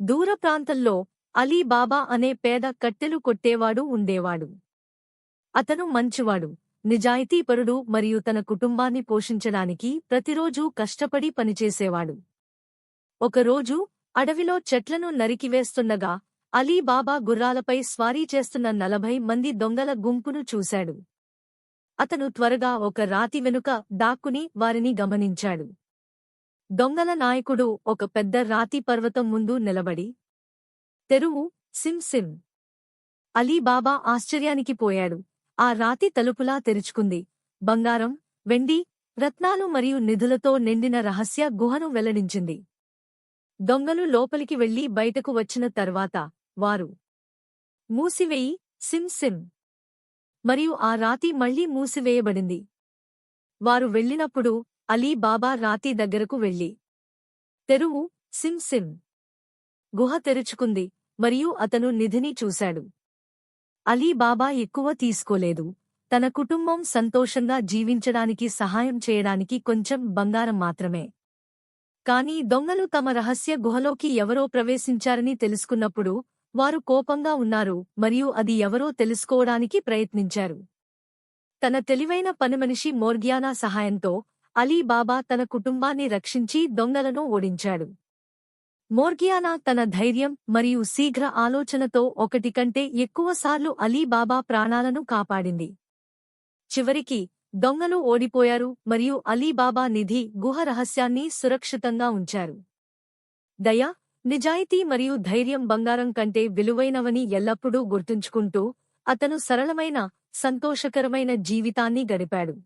దూర ప్రాంతంలో అనే పేద కట్టెలు కొట్టేవాడు ఉండేవాడు. అతను మంచివాడు నిజాయితీపరుడు మరియు తన కుటుంబాన్ని పోషించడానికి ప్రతిరోజూ కష్టపడి పనిచేసేవాడు. ఒకరోజు అడవిలో చెట్లను నరికివేస్తుండగా అలీబాబా గుర్రాలపై స్వారీ చేస్తున్న నలభై మంది దొంగల గుంపును చూశాడు. అతను త్వరగా ఒక రాతి వెనుక దాక్కుని వారిని గమనించాడు. దొంగల నాయకుడు ఒక పెద్ద రాతి పర్వతం ముందు నిలబడి తెరువు సిమ్ సిమ్. అలీబాబా ఆశ్చర్యానికి పోయాడు. ఆ రాతి తలుపులా తెరుచుకుంది. బంగారం వెండి రత్నాలు మరియు నిధులతో నిండిన రహస్య గుహను వెల్లడించింది. దొంగలు లోపలికి వెళ్ళి బయటకు వచ్చిన తర్వాత వారు మూసివేయి సిమ్ సిమ్. మరియు ఆ రాతి మళ్ళీ మూసివేయబడింది. వారు వెళ్ళినప్పుడు అలీబాబా రాతి దగ్గరకు వెళ్ళి. తెరువు సిమ్ సిమ్. గుహ తెరుచుకుంది మరియు అతను నిధిని చూశాడు. అలీ బాబా ఎక్కువ తీసుకోలేదు. తన కుటుంబం సంతోషంగా జీవించడానికి సహాయం చేయడానికి కొంచెం బంగారం మాత్రమే. కాని దొంగలు తమ రహస్య గుహలోకి ఎవరో ప్రవేశించారని తెలుసుకున్నప్పుడు వారు కోపంగా ఉన్నారు మరియు అది ఎవరో తెలుసుకోవడానికి ప్రయత్నించారు. తన తెలివైన పనిమనిషి మోర్గ్యానా సహాయంతో అలీబాబా తన కుటుంబాన్ని రక్షించి దొంగలను ఓడించాడు. మోర్గియానా తన ధైర్యం మరియు శీఘ్ర ఆలోచనతో ఒకటి కంటే ఎక్కువసార్లు అలీబాబా ప్రాణాలను కాపాడింది. చివరికి దొంగలు ఓడిపోయారు మరియు అలీబాబా నిధి గుహ రహస్యాన్ని సురక్షితంగా ఉంచారు. దయ నిజాయితీ మరియు ధైర్యం బంగారం కంటే విలువైనవని ఎల్లప్పుడూ గుర్తుంచుకుంటూ అతను సరళమైన సంతోషకరమైన జీవితాన్ని గడిపాడు.